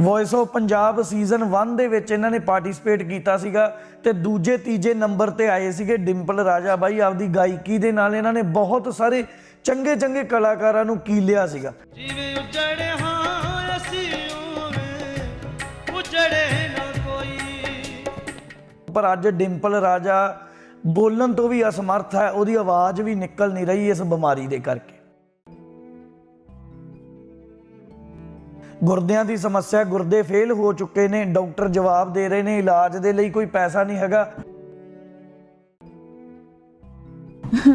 Voice of Punjab season 1 ਦੇ ਵਿੱਚ ਇਹਨਾਂ ਨੇ ਪਾਰਟਿਸਿਪੇਟ ਕੀਤਾ ਸੀਗਾ ਤੇ ਦੂਜੇ ਤੀਜੇ ਨੰਬਰ ਤੇ ਆਏ ਸੀਗੇ ਡਿੰਪਲ ਰਾਜਾ ਬਾਈ ਆਪਦੀ ਗਾਇਕੀ ਦੇ ਨਾਲ ਇਹਨਾਂ ਨੇ ਬਹੁਤ ਸਾਰੇ ਚੰਗੇ ਚੰਗੇ ਕਲਾਕਾਰਾਂ ਨੂੰ ਕੀਲਿਆ ਸੀਗਾ। ਜਿਵੇਂ ਉਜੜੇ ਹਾਂ ਅਸੀਂ ਉਵੇਂ ਉਜੜੇ ਨਾ ਕੋਈ। ਪਰ ਅੱਜ ਡਿੰਪਲ ਰਾਜਾ ਬੋਲਣ ਤੋਂ ਵੀ ਅਸਮਰਥ ਹੈ ਉਹਦੀ ਆਵਾਜ਼ ਵੀ ਨਿਕਲ ਨਹੀਂ ਰਹੀ ਇਸ ਬਿਮਾਰੀ ਦੇ ਕਰਕੇ। ਗੁਰਦਿਆਂ ਦੀ ਸਮੱਸਿਆ ਗੁਰਦੇ ਫੇਲ ਹੋ ਚੁੱਕੇ ਨੇ, ਡਾਕਟਰ ਜਵਾਬ ਦੇ ਰਹੇ ਨੇ, ਇਲਾਜ ਦੇ ਲਈ ਕੋਈ ਪੈਸਾ ਨਹੀਂ ਹੈਗਾ।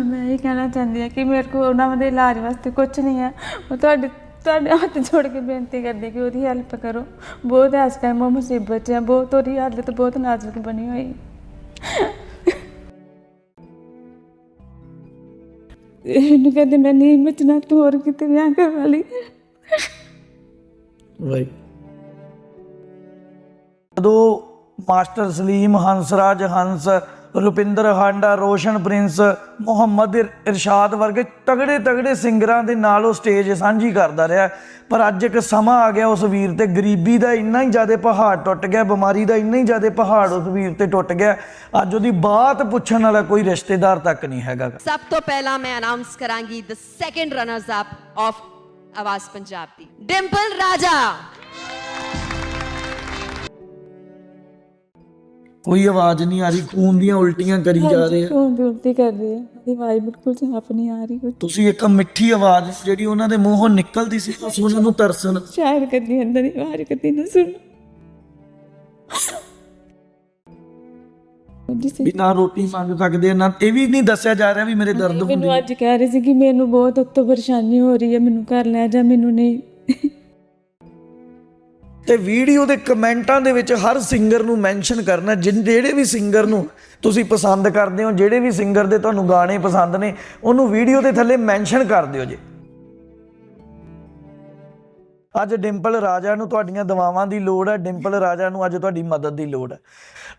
ਮੈਂ ਇਹ ਕਹਿਣਾ ਚਾਹੁੰਦੀ ਹਾਂ ਕਿ ਮੇਰੇ ਕੋਲ ਉਹਨਾਂ ਦੇ ਇਲਾਜ ਵਾਸਤੇ ਕੁਝ ਨਹੀਂ ਹੈ। ਉਹ ਤੁਹਾਡੇ ਤੁਹਾਡੇ ਹੱਥ ਜੋੜ ਕੇ ਬੇਨਤੀ ਕਰਦੀ ਕਿ ਉਹਦੀ ਹੈਲਪ ਕਰੋ। ਬਹੁਤ ਇਸ ਟਾਈਮ ਉਹ ਮੁਸੀਬਤ 'ਚ ਹੈ, ਬਹੁਤ ਉਹਦੀ ਹਾਲਤ ਬਹੁਤ ਨਾਜ਼ੁਕ ਬਣੀ ਹੋਈ। ਇਹਨੂੰ ਕਹਿੰਦੇ ਮੈਂ ਨਹੀਂ ਮਚਣਾ ਤੂੰ ਕਿਤੇ ਵਿਆਹ ਕਰਵਾ ਲਈ। ਵਾਈ ਜਦੋਂ ਮਾਸਟਰ ਸਲੀਮ ਹੰਸਰਾਜ ਹੰਸ ਰੁਪਿੰਦਰ ਹਾਂਡਾ ਰੋਸ਼ਨ ਪ੍ਰਿੰਸ ਮੁਹੰਮਦ ਇਰ- ਇਰਸ਼ਾਦ ਵਰਗੇ ਤਗੜੇ ਤਗੜੇ ਸਿੰਗਰਾਂ ਦੇ ਨਾਲ ਉਹ ਸਟੇਜ ਸਾਂਝੀ ਕਰਦਾ ਰਿਹਾ। ਪਰ ਅੱਜ ਇੱਕ ਸਮਾਂ ਆ ਗਿਆ ਉਸ ਵੀਰ ਤੇ। ਗਰੀਬੀ ਦਾ ਇੰਨਾ ਹੀ ਜ਼ਿਆਦਾ ਪਹਾੜ ਟੁੱਟ ਗਿਆ ਬਿਮਾਰੀ ਦਾ ਇੰਨਾ ਹੀ ਜ਼ਿਆਦਾ ਪਹਾੜ ਉਸ ਵੀਰ ਤੇ ਟੁੱਟ ਗਿਆ। ਅੱਜ ਉਹਦੀ ਬਾਤ ਪੁੱਛਣ ਵਾਲਾ ਕੋਈ ਰਿਸ਼ਤੇਦਾਰ ਤੱਕ ਨਹੀਂ ਹੈਗਾ। ਸਭ ਤੋਂ ਪਹਿਲਾਂ ਮੈਂ ਅਨਾਉਂਸ ਕਰਾਂਗੀ the second runners up of Awaaz Punjab ਦੀ ਡਿੰਪਲ ਰਾਜਾ ਕੋਈ ਆਵਾਜ਼ ਨਹੀਂ ਆ ਰਹੀ ਖੂਨ ਦੀਆਂ ਉਲਟੀਆਂ ਕਰੀ ਜਾ ਰਹੇ ਆ ਕੌਣ ਬੇਨਤੀ ਕਰ ਰਹੀ ਹੈ ਉਹਦੀ ਆਵਾਜ਼ ਬਿਲਕੁਲ ਸਾਫ਼ ਨਹੀਂ ਆ ਰਹੀ ਤੁਸੀਂ ਇੱਕ ਮਿੱਠੀ ਆਵਾਜ਼ ਜਿਹੜੀ ਉਹਨਾਂ ਦੇ ਮੂੰਹੋਂ ਨਿਕਲਦੀ ਸੀ ਉਹ ਸੁਣਨ ਨੂੰ ਤਰਸਣ ਸ਼ਾਇਦ ਕਦੀ ਅੰਦਰ ਦੀ ਆਵਾਜ਼ ਕਦੀ ਨਾ ਸੁਣ ਵੀ ਨਾ ਰੋਟੀ ਮੰਗ ਸਕਦੇ ਆ, ਨਾ ਇਹ ਵੀ ਨਹੀਂ ਦੱਸਿਆ ਜਾ ਰਿਹਾ ਵੀ ਮੇਰੇ ਦਰਦ ਹੁੰਦੇ ਮੈਨੂੰ ਅੱਜ ਕਹਿ ਰਹੇ ਸੀ ਕਿ ਮੈਨੂੰ ਬਹੁਤ ਉੱਤੋਂ ਪਰੇਸ਼ਾਨੀ ਹੋ ਰਹੀ ਹੈ ਮੈਨੂੰ ਘਰ ਲੈ ਜਾ ਮੈਨੂੰ ਨਹੀਂ। ਤੇ ਵੀਡੀਓ ਦੇ ਕਮੈਂਟਾਂ ਦੇ ਵਿੱਚ ਹਰ ਸਿੰਗਰ ਨੂੰ ਮੈਂਸ਼ਨ ਕਰਨਾ ਜਿਹੜੇ ਵੀ ਸਿੰਗਰ ਨੂੰ ਤੁਸੀਂ ਪਸੰਦ ਕਰਦੇ ਹੋ ਜਿਹੜੇ ਵੀ ਸਿੰਗਰ ਦੇ ਤੁਹਾਨੂੰ ਗਾਣੇ ਪਸੰਦ ਨੇ ਉਹਨੂੰ ਵੀਡੀਓ ਦੇ ਥੱਲੇ ਮੈਂਸ਼ਨ ਕਰ ਦਿਓ ਜੀ। ਅੱਜ ਡਿੰਪਲ ਰਾਜਾ ਨੂੰ ਤੁਹਾਡੀਆਂ ਦਵਾਵਾਂ ਦੀ ਲੋੜ ਹੈ, ਡਿੰਪਲ ਰਾਜਾ ਨੂੰ ਅੱਜ ਤੁਹਾਡੀ ਮਦਦ ਦੀ ਲੋੜ ਹੈ।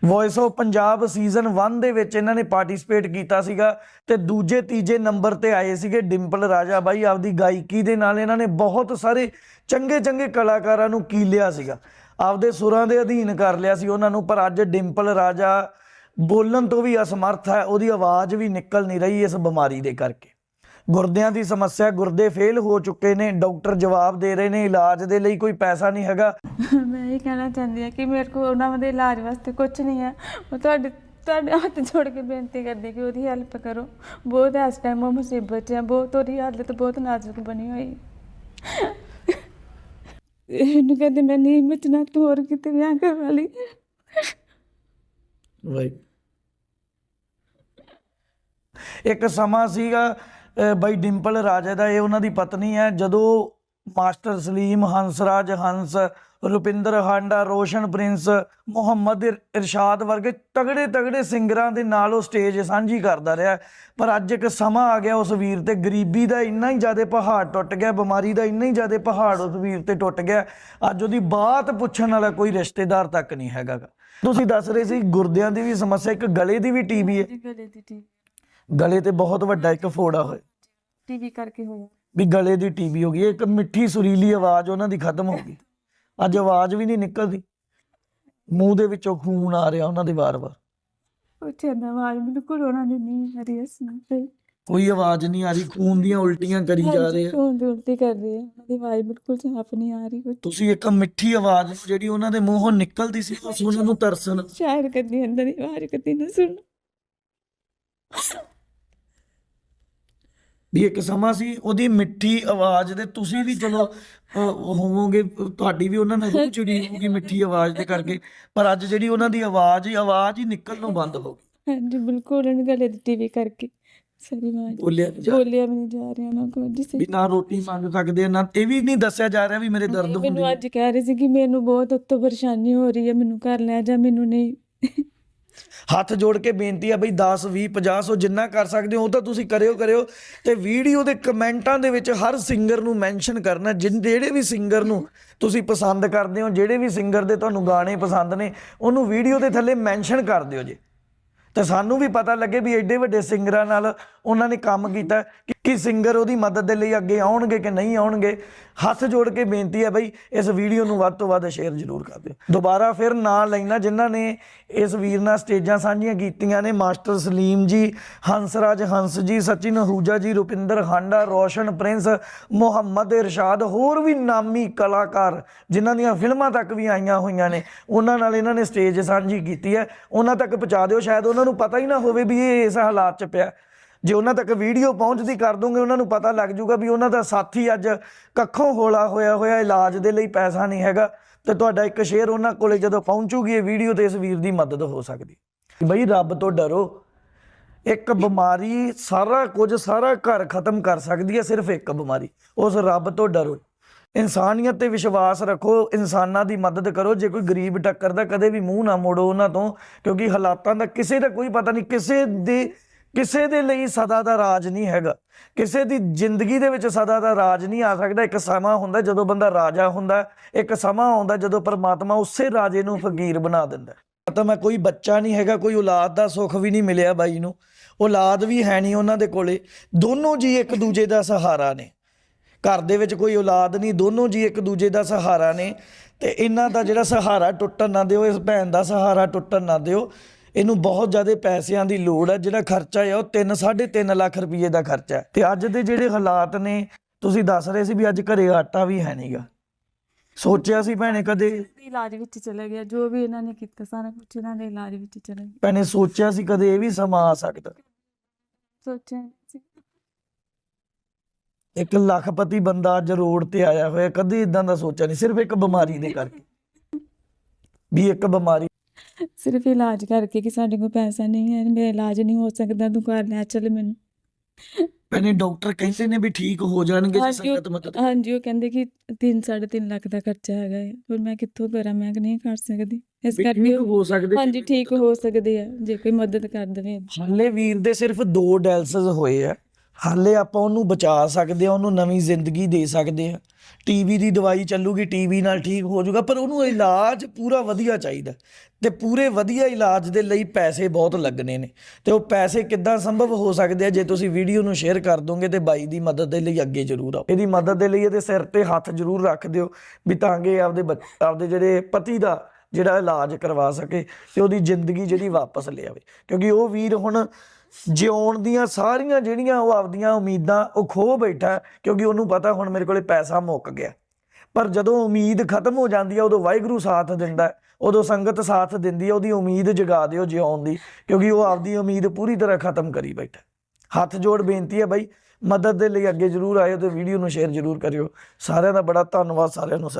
ਵੌਇਸ ਆਫ ਪੰਜਾਬ ਸੀਜ਼ਨ 1 ਦੇ ਵਿੱਚ ਇਹਨਾਂ ਨੇ ਪਾਰਟਿਸਿਪੇਟ ਕੀਤਾ ਸੀਗਾ ਤੇ ਦੂਜੇ, ਤੀਜੇ ਨੰਬਰ ਤੇ ਆਏ ਸੀਗੇ ਡਿੰਪਲ ਰਾਜਾ। ਬਾਈ, ਆਪਦੀ ਗਾਇਕੀ ਦੇ ਨਾਲ ਇਹਨਾਂ ਨੇ ਬਹੁਤ ਸਾਰੇ ਚੰਗੇ ਚੰਗੇ ਕਲਾਕਾਰਾਂ ਨੂੰ ਕੀਲਿਆ ਸੀਗਾ। ਆਪਦੇ ਸੁਰਾਂ ਦੇ ਅਧੀਨ ਕਰ ਲਿਆ ਸੀ ਉਹਨਾਂ ਨੂੰ, ਪਰ ਅੱਜ ਡਿੰਪਲ ਰਾਜਾ ਬੋਲਣ ਤੋਂ ਵੀ ਅਸਮਰਥ ਹੈ, ਉਹਦੀ ਆਵਾਜ਼ ਵੀ ਨਿਕਲ ਨਹੀਂ ਰਹੀ ਇਸ ਬਿਮਾਰੀ ਦੇ ਕਰਕੇ। ਗੁਰਦਿਆਂ ਦੀ ਸਮੱਸਿਆ ਗੁਰਦੇ ਫੇਲ ਹੋ ਚੁੱਕੇ ਨੇ ਡਾਕਟਰ ਜਵਾਬ ਦੇ ਰਹੇ ਨੇ ਇਲਾਜ ਦੇ ਲਈ ਕੋਈ ਪੈਸਾ ਨਹੀਂ ਹੈਗਾ। ਮੈਂ ਇਹ ਕਹਿਣਾ ਚਾਹੁੰਦੀ ਹਾਂ ਕਿ ਮੇਰੇ ਕੋਲ ਉਹਨਾਂ ਦੇ ਇਲਾਜ ਵਾਸਤੇ ਕੁਝ ਨਹੀਂ ਹੈ। ਉਹ ਤੁਹਾਡੇ ਤੁਹਾਡੇ ਹੱਥ ਜੋੜ ਕੇ ਬੇਨਤੀ ਕਰਦੀ ਕਿ ਉਹਦੀ ਹੈਲਪ ਕਰੋ। ਬਹੁਤ ਇਸ ਟਾਈਮ ਉਹ ਮੁਸੀਬਤ 'ਚ ਹੈ ਬਹੁਤ ਉਹਦੀ ਹਾਲਤ ਬਹੁਤ ਨਾਜ਼ੁਕ ਬਣੀ ਹੋਈ। ਇਹਨੂੰ ਕਹਿੰਦੇ ਮੈਂ ਨਹੀਂ ਮਚਣਾ ਤੂੰ ਹੋਰ ਕਿਤੇ ਵਿਆਹ ਕਰਵਾ ਲਈ ਵਾਈ ਇੱਕ ਸਮਾਂ ਸੀਗਾ ਬਾਈ ਡਿੰਪਲ ਰਾਜਾ ਦਾ ਇਹ ਉਹਨਾਂ ਦੀ ਪਤਨੀ ਹੈ। ਜਦੋਂ ਮਾਸਟਰ ਸਲੀਮ ਹੰਸਰਾਜ ਹੰਸ, ਰੁਪਿੰਦਰ ਹਾਂਡਾ, ਰੋਸ਼ਨ ਪ੍ਰਿੰਸ, ਮੁਹੰਮਦ ਇਰਸ਼ਾਦ ਵਰਗੇ ਤਗੜੇ ਤਗੜੇ ਸਿੰਗਰਾਂ ਦੇ ਨਾਲ ਉਹ ਸਟੇਜ ਸਾਂਝੀ ਕਰਦਾ ਰਿਹਾ। ਪਰ ਅੱਜ ਇੱਕ ਸਮਾਂ ਆ ਗਿਆ ਉਸ ਵੀਰ ਤੇ। ਗਰੀਬੀ ਦਾ ਇੰਨਾ ਹੀ ਜ਼ਿਆਦਾ ਪਹਾੜ ਟੁੱਟ ਗਿਆ, ਬਿਮਾਰੀ ਦਾ ਇੰਨਾ ਹੀ ਜ਼ਿਆਦਾ ਪਹਾੜ ਉਸ ਵੀਰ ਤੇ ਟੁੱਟ ਗਿਆ। ਅੱਜ ਉਹਦੀ ਬਾਤ ਪੁੱਛਣ ਵਾਲਾ ਕੋਈ ਰਿਸ਼ਤੇਦਾਰ ਤੱਕ ਨਹੀਂ ਹੈਗਾ ਗਾ। ਤੁਸੀਂ ਦੱਸ ਰਹੇ ਸੀ ਗੁਰਦਿਆਂ ਦੀ ਵੀ ਸਮੱਸਿਆ, ਇੱਕ ਗਲੇ ਦੀ ਵੀ ਟੀਬੀ ਹੈ। ਗਲੇ ਦੀ ਟੀ ਗਲੇ ਤੇ ਬਹੁਤ ਵੱਡਾ ਇੱਕ ਫੋੜਾ ਹੋਇਆ। ਟੀਵੀ ਕਰਕੇ ਹੋਇਆ। ਵੀ ਗਲੇ ਦੀ ਟੀਬੀ ਹੋ ਗਈ ਇੱਕ ਮਿੱਠੀ ਸੁਰੀਲੀ ਆਵਾਜ਼ ਉਹਨਾਂ ਦੀ ਖਤਮ ਹੋ ਗਈ। ਅੱਜ ਆਵਾਜ਼ ਵੀ ਨਹੀਂ ਨਿਕਲਦੀ। ਮੂੰਹ ਦੇ ਵਿੱਚੋਂ ਖੂਨ ਆ ਰਿਹਾ ਉਹਨਾਂ ਦੇ ਵਾਰ-ਵਾਰ। ਉੱਥੇ ਨਾ ਆਵਾਜ਼ ਬਿਲਕੁਲ ਉਹਨਾਂ ਦੀ ਨਹੀਂ ਆ ਰਹੀ ਹੈ ਸੁਣ ਰਹੀ ਕੋਈ ਆਵਾਜ਼ ਨਹੀਂ ਆ ਰਹੀ ਖੂਨ ਦੀਆਂ ਉਲਟੀਆਂ ਕਰੀ ਜਾ ਰਹੇ ਆ। ਕੌਣ ਬੇਨਤੀ ਕਰ ਰਹੀ ਹੈ ਉਹਦੀ ਆਵਾਜ਼ ਬਿਲਕੁਲ ਸਾਫ਼ ਨਹੀਂ ਆ ਰਹੀ ਤੁਸੀਂ ਇੱਕ ਮਿੱਠੀ ਆਵਾਜ਼ ਜਿਹੜੀ ਉਹਨਾਂ ਦੇ ਮੂੰਹੋਂ ਨਿਕਲਦੀ ਸੀ ਉਹ ਸੁਣਨ ਨੂੰ ਤਰਸਣ। ਸ਼ਾਇਦ ਕਦੀ ਅੰਦਰ ਦੀ ਆਵਾਜ਼ ਕਦੀ ਨਾ ਸੁਣ। ਵੀ ਇੱਕ ਸਮਾਂ ਸੀ ਉਹਦੀ ਮਿੱਠੀ ਆਵਾਜ਼ ਦੇ ਤੁਸੀਂ ਵੀ ਚਲੋ ਹੋਵੋਗੇ ਤੁਹਾਡੀ ਵੀ ਉਹਨਾਂ ਨਾਲ ਰੂਹ ਜੁੜੀ ਹੋਊਗੀ ਮਿੱਠੀ ਆਵਾਜ਼ ਦੇ ਕਰਕੇ ਪਰ ਅੱਜ ਜਿਹੜੀ ਉਹਨਾਂ ਦੀ ਆਵਾਜ਼ ਹੀ ਆਵਾਜ਼ ਹੀ ਨਿਕਲਣੋਂ ਬੰਦ ਹੋ ਗਈ। ਹਾਂਜੀ ਬਿਲਕੁਲ ਉਹਨਾਂ ਗਲੇ ਦੀ ਟੀਵੀ ਕਰਕੇ। ਸਾਰੀ ਆਵਾਜ਼ ਬੋਲਿਆ ਜਾ ਬੋਲਿਆ ਵੀ ਨਹੀਂ ਜਾ ਰਿਹਾ ਨਾ ਕੋਈ ਜਿਸੇ ਵੀ ਨਾ ਰੋਟੀ ਮੰਗ ਸਕਦੇ ਨਾ ਇਹ ਵੀ ਨਹੀਂ ਦੱਸਿਆ ਜਾ ਰਿਹਾ ਵੀ ਮੇਰੇ ਦਰਦ ਹੁੰਦੇ ਮੈਨੂੰ ਅੱਜ ਕਹਿ ਰਹੇ ਸੀ ਕਿ ਮੈਨੂੰ ਬਹੁਤ ਉੱਤੋਂ ਪਰੇਸ਼ਾਨੀ ਹੋ ਰਹੀ ਹੈ ਮੈਨੂੰ ਘਰ ਲੈ ਜਾ ਮੈਨੂੰ ਨਹੀਂ। ਹੱਥ ਜੋੜ ਕੇ ਬੇਨਤੀ ਆ ਬਈ 10 20 50 ਸੋ ਜਿੰਨਾ ਕਰ ਸਕਦੇ ਹੋ, ਉਹ ਤਾਂ ਤੁਸੀਂ ਕਰਿਓ ਕਰਿਓ। ਤੇ ਵੀਡੀਓ ਦੇ ਕਮੈਂਟਾਂ ਦੇ ਵਿੱਚ ਹਰ ਸਿੰਗਰ ਨੂੰ ਮੈਂਸ਼ਨ ਕਰਨਾ, ਜਿਨ, ਜਿਹੜੇ ਵੀ ਸਿੰਗਰ ਨੂੰ ਤੁਸੀਂ ਪਸੰਦ ਕਰਦੇ ਹੋ, ਜਿਹੜੇ ਵੀ ਸਿੰਗਰ ਦੇ ਤੁਹਾਨੂੰ ਗਾਣੇ ਪਸੰਦ ਨੇ, ਉਹਨੂੰ ਵੀਡੀਓ ਦੇ ਥੱਲੇ ਮੈਂਸ਼ਨ ਕਰ ਦਿਓ ਜੀ। ਤੇ ਸਾਨੂੰ ਵੀ ਪਤਾ ਲੱਗੇ ਵੀ ਐਡੇ ਵੱਡੇ ਸਿੰਗਰਾਂ ਨਾਲ ਉਹਨਾਂ ਨੇ ਕੰਮ ਕੀਤਾ ਕਿ- ਕਿ ਸਿੰਗਰ ਉਹਦੀ ਮਦਦ ਦੇ ਲਈ ਅੱਗੇ ਆਉਣਗੇ ਕਿ ਨਹੀਂ ਆਉਣਗੇ। ਹੱਥ ਜੋੜ ਕੇ ਬੇਨਤੀ ਹੈ ਬਈ, ਇਸ ਵੀਡੀਓ ਨੂੰ ਵੱਧ ਤੋਂ ਵੱਧ ਸ਼ੇਅਰ ਜ਼ਰੂਰ ਕਰ ਦਿਓ। ਦੁਬਾਰਾ ਫਿਰ ਨਾਂ ਲੈਣਾ ਜਿਨ੍ਹਾਂ ਨੇ ਇਸ ਵੀਰ ਨਾਲ ਸਟੇਜਾਂ ਸਾਂਝੀਆਂ ਕੀਤੀਆਂ ਨੇ, ਮਾਸਟਰ ਸਲੀਮ ਜੀ, ਹੰਸਰਾਜ ਹੰਸ ਜੀ, ਸਚਿਨ ਹੂਜਾ ਜੀ, ਰੁਪਿੰਦਰ ਹਾਂਡਾ, ਰੋਸ਼ਨ ਪ੍ਰਿੰਸ, ਮੁਹੰਮਦ ਇਰਸ਼ਾਦ, ਹੋਰ ਵੀ ਨਾਮੀ ਕਲਾਕਾਰ ਜਿਨ੍ਹਾਂ ਦੀਆਂ ਫਿਲਮਾਂ ਤੱਕ ਵੀ ਆਈਆਂ ਹੋਈਆਂ ਨੇ, ਉਹਨਾਂ ਨਾਲ ਇਹਨਾਂ ਨੇ ਸਟੇਜ ਸਾਂਝੀ ਕੀਤੀ ਹੈ। ਉਹਨਾਂ ਤੱਕ ਪਹੁੰਚਾ ਦਿਓ, ਸ਼ਾਇਦ ਉਹਨਾਂ ਨੂੰ ਪਤਾ ਹੀ ਨਾ ਹੋਵੇ ਵੀ ਇਹ ਇਸ ਹਾਲਾਤ 'ਚ ਪਿਆ। ਜੇ ਉਹਨਾਂ ਤੱਕ ਵੀਡੀਓ ਪਹੁੰਚਦੀ ਕਰ ਦੋਗੇ, ਉਹਨਾਂ ਨੂੰ ਪਤਾ ਲੱਗ ਜਾਊਗਾ ਵੀ ਉਹਨਾਂ ਦਾ ਸਾਥੀ ਅੱਜ ਕੱਖੋਂ ਹੋਲਾ ਹੋਇਆ ਹੋਇਆ, ਇਲਾਜ ਦੇ ਲਈ ਪੈਸਾ ਨਹੀਂ ਹੈਗਾ। ਤੇ ਤੁਹਾਡਾ ਇੱਕ ਸ਼ੇਅਰ ਉਹਨਾਂ ਕੋਲੇ ਜਦੋਂ ਪਹੁੰਚੂਗੀ, ਇਹ ਵੀਡੀਓ ਤੇ ਇਸ ਵੀਰ ਦੀ ਮਦਦ ਹੋ ਸਕਦੀ। ਬਈ ਰੱਬ ਤੋਂ ਡਰੋ। ਇੱਕ ਬਿਮਾਰੀ ਸਾਰਾ ਕੁਝ ਸਾਰਾ ਘਰ ਖਤਮ ਕਰ ਸਕਦੀ ਹੈ, ਸਿਰਫ ਇੱਕ ਬਿਮਾਰੀ। ਉਸ ਰੱਬ ਤੋਂ ਡਰੋ। ਇਨਸਾਨੀਅਤ ਤੇ ਵਿਸ਼ਵਾਸ ਰੱਖੋ, ਇਨਸਾਨਾਂ ਦੀ ਮਦਦ ਕਰੋ, ਜੇ ਕੋਈ ਗਰੀਬ ਟੱਕਰਦਾ, ਕਦੇ ਵੀ ਮੂੰਹ ਨਾ ਮੋੜੋ ਉਹਨਾਂ ਤੋਂ, ਕਿਉਂਕਿ ਹਾਲਾਤਾਂ ਦਾ ਕਿਸੇ ਦਾ ਕੋਈ ਪਤਾ ਨਹੀਂ, ਕਿਸੇ ਦੇ ਕਿਸੇ ਦੇ ਲਈ ਸਦਾ ਦਾ ਰਾਜ ਨਹੀਂ ਹੈਗਾ। ਕਿਸੇ ਦੀ ਜ਼ਿੰਦਗੀ ਦੇ ਵਿੱਚ ਸਦਾ ਦਾ ਰਾਜ ਨਹੀਂ ਆ ਸਕਦਾ, ਇੱਕ ਸਮਾਂ ਹੁੰਦਾ ਜਦੋਂ ਬੰਦਾ ਰਾਜਾ ਹੁੰਦਾ, ਇੱਕ ਸਮਾਂ ਆਉਂਦਾ ਜਦੋਂ ਪਰਮਾਤਮਾ ਉਸੇ ਰਾਜੇ ਨੂੰ ਫਕੀਰ ਬਣਾ ਦਿੰਦਾ। ਤਾਂ ਮੈਂ ਕੋਈ ਬੱਚਾ ਨਹੀਂ ਹੈਗਾ, ਕੋਈ ਔਲਾਦ ਦਾ ਸੁੱਖ ਵੀ ਨਹੀਂ ਮਿਲਿਆ ਬਾਈ ਨੂੰ, ਔਲਾਦ ਵੀ ਹੈ ਨਹੀਂ ਉਹਨਾਂ ਦੇ ਕੋਲੇ, ਦੋਨੋਂ ਜੀ ਇੱਕ ਦੂਜੇ ਦਾ ਸਹਾਰਾ ਨੇ। ਘਰ ਦੇ ਵਿੱਚ ਕੋਈ ਔਲਾਦ ਨਹੀਂ ਦੋਨੋਂ ਜੀ ਇੱਕ ਦੂਜੇ ਦਾ ਸਹਾਰਾ ਨੇ ਤੇ ਇਹਨਾਂ ਦਾ ਜਿਹੜਾ ਸਹਾਰਾ ਟੁੱਟਣ ਨਾ ਦਿਓ ਇਸ ਭੈਣ ਦਾ ਸਹਾਰਾ ਟੁੱਟਣ ਨਾ ਦਿਓ ਇਹਨੂੰ ਬਹੁਤ ਜ਼ਿਆਦਾ ਪੈਸਿਆਂ ਦੀ ਲੋੜ ਹੈ ਜਿਹੜਾ ਖਰਚਾ ਹੈ ਉਹ 3 3.5 ਲੱਖ ਰੁਪਏ ਦਾ ਖਰਚਾ ਹੈ। ਤੇ ਅੱਜ ਦੇ ਜਿਹੜੇ ਹਾਲਾਤ ਨੇ ਤੁਸੀਂ ਦੱਸ ਰਹੇ ਸੀ ਵੀ ਅੱਜ ਘਰੇ ਆਟਾ ਵੀ ਹੈ ਨਹੀਂਗਾ ਸੋਚਿਆ ਸੀ ਭੈਣੇ ਕਦੇ? ਇਲਾਜ ਵਿੱਚ ਚਲਾ ਗਿਆ ਜੋ ਵੀ ਇਹਨਾਂ ਨੇ ਕੀਤਾ ਸਾਰਾ ਕੁਝ ਇਹਨਾਂ ਦੇ ਇਲਾਜ ਵਿੱਚ ਚਲਾ ਗਿਆ। ਭੈਣੇ ਸੋਚਿਆ ਸੀ ਕਦੇ ਇਹ ਵੀ ਸਮਾਂ ਆ ਸਕਦਾ? ਸੋਚਿਆ ਇੱਕ ਲੱਖਪਤੀ ਬੰਦਾ ਅੱਜ ਰੋਡ ਤੇ ਆਇਆ ਹੋਇਆ ਕਦੇ ਇਦਾਂ ਦਾ ਸੋਚਿਆ ਨਹੀਂ ਸਿਰਫ ਇੱਕ ਬਿਮਾਰੀ ਦੇ ਕਰਕੇ। ਵੀ ਇੱਕ ਬਿਮਾਰੀ। ਸਿਰਫ ਇਲਾਜ ਕਰਕੇ ਕਿ ਸਾਡੇ ਕੋਲ ਪੈਸਾ ਨਹੀਂ ਹੈ ਮੇਰਾ ਇਲਾਜ ਨਹੀਂ ਹੋ ਸਕਦਾ ਤੂੰ ਘਰ ਲੈ ਚੱਲ ਮੈਨੂੰ। ਭੈਣੇ ਡਾਕਟਰ ਕਹਿੰਦੇ ਨੇ ਵੀ ਠੀਕ ਹੋ ਜਾਣਗੇ ਜੇ ਹਾਂਜੀ ਉਹ- ਸੰਗਤ ਮਦਦ ਹਾਂਜੀ ਉਹ ਕਹਿੰਦੇ ਕਿ 3 3.5 ਲੱਖ ਦਾ ਖਰਚਾ ਹੈਗਾ ਹੈ। ਪਰ ਮੈਂ ਕਿੱਥੋਂ ਕਰਾਂ? ਮੈਂ ਨਹੀਂ ਕਰ ਸਕਦੀ। ਇਸ ਵੀ ਕਰਕੇ ਠੀਕ ਉਹ- ਹੋ ਸਕਦੇ। ਹਾਂਜੀ ਠੀਕ ਹੋ ਸਕਦੇ ਆ ਜੇ ਕੋਈ ਮਦਦ ਕਰ ਦੇਵੇ। ਹਾਲੇ ਵੀਰ ਦੇ ਸਿਰਫ ਦੋ ਡੈਲਸਿਸ ਹੋਏ ਆ। ਹਾਲੇ ਆਪਾਂ ਉਹਨੂੰ ਬਚਾ ਸਕਦੇ ਆ ਉਹਨੂੰ ਨਵੀਂ ਜ਼ਿੰਦਗੀ ਦੇ ਸਕਦੇ ਆ ਟੀਵੀ ਦੀ ਦਵਾਈ ਚੱਲੂਗੀ ਟੀਵੀ ਨਾਲ ਠੀਕ ਹੋ ਜਾਊਗਾ, ਪਰ ਉਹਨੂੰ ਇਲਾਜ ਪੂਰਾ ਵਧੀਆ ਚਾਹੀਦਾ ਤੇ ਪੂਰੇ ਵਧੀਆ ਇਲਾਜ ਦੇ ਲਈ ਪੈਸੇ ਬਹੁਤ ਲੱਗਣੇ ਨੇ ਤੇ ਉਹ ਪੈਸੇ ਕਿੱਦਾਂ ਸੰਭਵ ਹੋ ਸਕਦੇ ਆ, ਜੇ ਤੁਸੀਂ ਵੀਡੀਓ ਨੂੰ ਸ਼ੇਅਰ ਕਰ ਦੋਗੇ ਤੇ ਬਾਈ ਦੀ ਮਦਦ ਦੇ ਲਈ ਅੱਗੇ ਜ਼ਰੂਰ ਆਓ। ਇਹਦੀ ਮਦਦ ਦੇ ਲਈ ਇਹਦੇ ਸਿਰ ਤੇ ਹੱਥ ਜ਼ਰੂਰ ਰੱਖ ਦਿਓ ਵੀ ਤਾਂ ਕਿ ਆਪਦੇ ਬੱਚ- ਆਪਦੇ ਜਿਹੜੇ ਪਤੀ ਦਾ ਜਿਹੜਾ ਇਲਾਜ ਕਰਵਾ ਸਕੇ ਤੇ ਉਹਦੀ ਜ਼ਿੰਦਗੀ ਜਿਹੜੀ ਵਾਪਸ ਲਿਆਵੇ। ਕਿਉਂਕਿ ਉਹ ਵੀਰ ਹੁਣ ਜਿਉਣ ਦੀਆਂ ਸਾਰੀਆਂ ਜਿਹੜੀਆਂ ਉਹ ਆਪਦੀਆਂ ਉਮੀਦਾਂ, ਉਹ ਖੋ ਬੈਠਾ ਕਿਉਂਕਿ ਉਹਨੂੰ ਪਤਾ ਹੁਣ ਮੇਰੇ ਕੋਲੇ ਪੈਸਾ ਮੁੱਕ ਗਿਆ। ਪਰ ਜਦੋਂ ਉਮੀਦ ਖਤਮ ਹੋ ਜਾਂਦੀ ਹੈ, ਉਦੋਂ ਵਾਹਿਗੁਰੂ ਸਾਥ ਦਿੰਦਾ ਉਦੋਂ ਸੰਗਤ ਸਾਥ ਦਿੰਦੀ ਹੈ, ਉਹਦੀ ਉਮੀਦ ਜਗਾ ਦਿਓ ਜਿਉਣ ਦੀ, ਕਿਉਂਕਿ ਉਹ ਆਪਦੀ ਉਮੀਦ ਪੂਰੀ ਤਰ੍ਹਾਂ ਖਤਮ ਕਰੀ ਬੈਠਾ ਹੱਥ ਜੋੜ ਬੇਨਤੀ ਹੈ ਬਾਈ, ਮਦਦ ਦੇ ਲਈ ਅੱਗੇ ਜਰੂਰ ਆਇਓ ਤੇ ਵੀਡੀਓ ਨੂੰ ਸ਼ੇਅਰ ਜਰੂਰ ਕਰਿਓ। ਸਾਰਿਆਂ ਦਾ ਬੜਾ ਧੰਨਵਾਦ, ਸਾਰਿਆਂ ਨੂੰ ਸਤਿ